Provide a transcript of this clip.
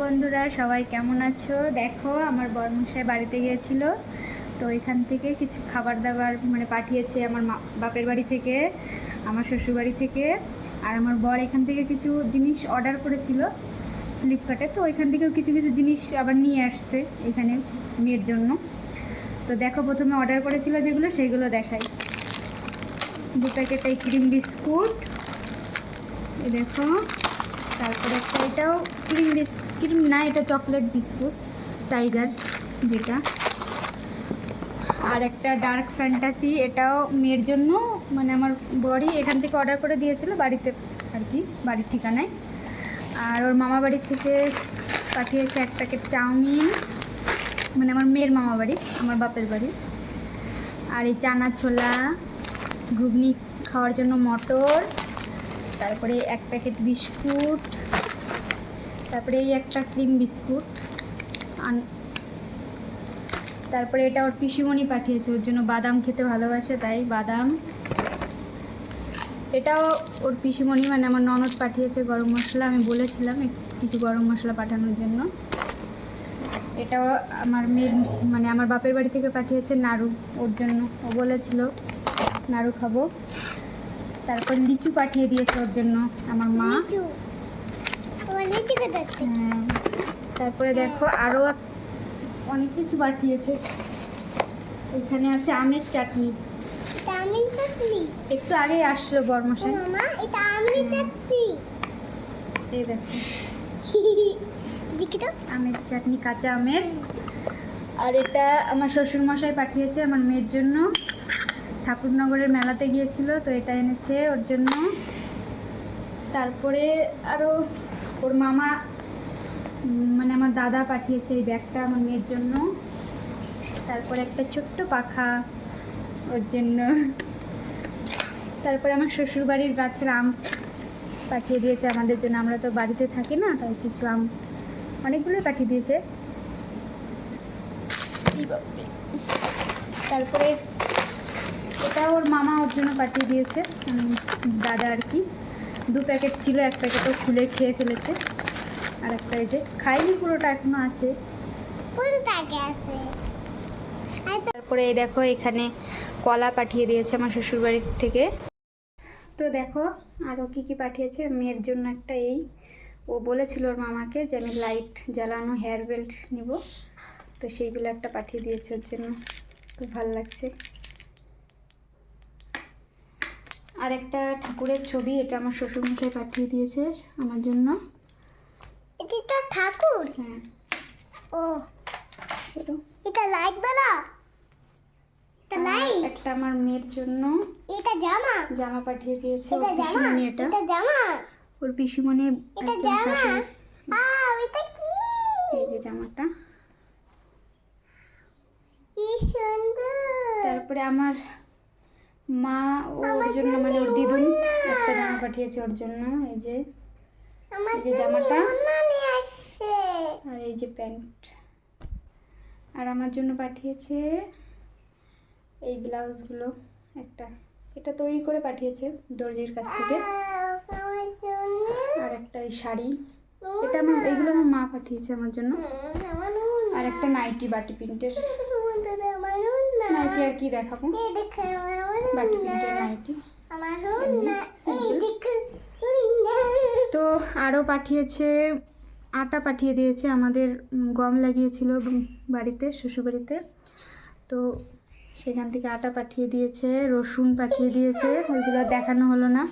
বন্ধুরা, সবাই কেমন আছো? দেখো, আমার বর্মশাই বাড়িতে গিয়েছিল। তো এখান থেকে কিছু খাবার দাবার মানে পাঠিয়েছে আমার বাপের বাড়ি থেকে, আমার শ্বশুর বাড়ি থেকে। আর আমার বর এখান থেকে কিছু জিনিস অর্ডার করেছিল ফ্লিপকার্টে। তো ওইখান থেকেও কিছু কিছু জিনিস আবার নিয়ে আসছে এখানে মেয়ের জন্য। তো দেখো, প্রথমে অর্ডার করেছিল যেগুলো সেইগুলো দেখাই। দু প্যাকেট এই ক্রিম বিস্কুট দেখো। তারপরে একটা এটাও ক্রিম বিস্ক ক্রিম না, এটা চকলেট বিস্কুট টাইগার যেটা। আর একটা ডার্ক ফ্যান্টাসি এটাও মেয়ের জন্য মানে আমার বড়ি এখান থেকে অর্ডার করে দিয়েছিল বাড়িতে আর কি, বাড়ির ঠিকানায়। আর ওর মামা বাড়ি থেকে পাঠিয়েছে এক প্যাকেট চাউমিন মানে আমার মেয়ের মামা বাড়ি, আমার বাপের বাড়ি। আর এই চানা ছোলা ঘুগনি খাওয়ার জন্য মটর তারপরে এক প্যাকেট বিস্কুট, তারপরে এই একটা ক্রিম বিস্কুট, আন- তারপরে এটা ওর পিসিমণি পাঠিয়েছে, ওর জন্য বাদাম খেতে ভালোবাসে, তাই বাদাম। এটাও ওর পিসিমণি মানে আমার ননদ পাঠিয়েছে গরম মশলা, আমি বলেছিলাম কিছু গরম মশলা পাঠানোর জন্য। এটাও আমার মেয়ের মানে আমার বাপের বাড়ি থেকে পাঠিয়েছে নাড়ু, ওর জন্য। ও বলেছিল, নাড়ু খাব। তারপর লিচু পাঠিয়ে দিয়েছে ওর জন্য আমার মা। হ্যাঁ, তারপরে দেখো আরও অনেক কিছু পাঠিয়েছে। এখানে আছে আমের চাটনি। আমিন চাটনি? একটু আগে আসলো বর্মশাই। মামা এটা আমিন চাটনি? এই দেখো। আমের চাটনি কাঁচা আমের। আর এটা আমার শ্বশুর মশাই পাঠিয়েছে আমার মেয়ের জন্য। ঠাকুরনগরের মেলাতে গিয়েছিল, তো এটা এনেছে ওর জন্য। তারপরে আরও ওর মামা মানে আমার দাদা পাঠিয়েছে এই ব্যাগটা আমার মেয়ের জন্য। তারপরে একটা ছোট্ট পাখা ওর জন্য। তারপরে আমার শ্বশুর বাড়ির গাছের আম পাঠিয়ে দিয়েছে আমাদের জন্য। আমরা তো বাড়িতে থাকি না, তাই কিছু আম অনেকগুলোই পাঠিয়ে দিয়েছে। তারপরে এটা ওর মামা ওর জন্য পাঠিয়ে দিয়েছে দাদা আর কি। দু প্যাকেট ছিল এক প্যাকেটও খুলে খেয়ে ফেলেছে। আর একটা এই যে খাইনি পুরোটা এখনও আছে। তারপরে এই দেখো এখানে কলা পাঠিয়ে দিয়েছে আমার শ্বশুরবাড়ির থেকে। তো দেখো আরও কি কি পাঠিয়েছে মেয়ের জন্য একটা এই। ও বলেছিল ওর মামাকে যে আমি লাইট জ্বালানো হেয়ার বেল্ট নিব। তো সেইগুলো একটা পাঠিয়ে দিয়েছে ওর জন্য। খুব ভালো লাগছে। আর একটা ঠাকুরের ছবি এটা আমার শ্বশুরমশাই পাঠিয়ে দিয়েছে আমার জন্য। এটা তো ঠাকুর? হ্যাঁ। ও এটা লাইট বেলা? এটা লাইট একটা আমার মেয়ের জন্য। এটা জামা? জামা পাঠিয়ে দিয়েছে এটা জামা? এটা। এটা জামা? ওর পিসিমণি এটা জামা? আ এটা কি? এই যে জামাটা। কি সুন্দর। তারপরে আমার মা ওর জন্য মানে ওর দিদুন একটা জামা পাঠিয়েছে ওর জন্য এই যে এই যে জামাটা? আর এই যে প্যান্ট। আর আমার জন্য পাঠিয়েছে এই ব্লাউজগুলো একটা। এটা তৈরি করে পাঠিয়েছে দর্জির কাছ থেকে। আর একটা এই শাড়ি। এটা আমার এইগুলো আমার মা পাঠিয়েছে আমার জন্য। আর একটা নাইটি বাটি প্রিন্টের। নাইটি আর কি দেখাবো? তো আরও পাঠিয়েছে, আটা পাঠিয়ে দিয়েছে, আমাদের গম লাগিয়েছিল বাড়িতে, শ্বশুরবাড়িতে। তো সেখান থেকে আটা পাঠিয়ে দিয়েছে, রসুন পাঠিয়ে দিয়েছে, ওইগুলো দেখানো হলো না।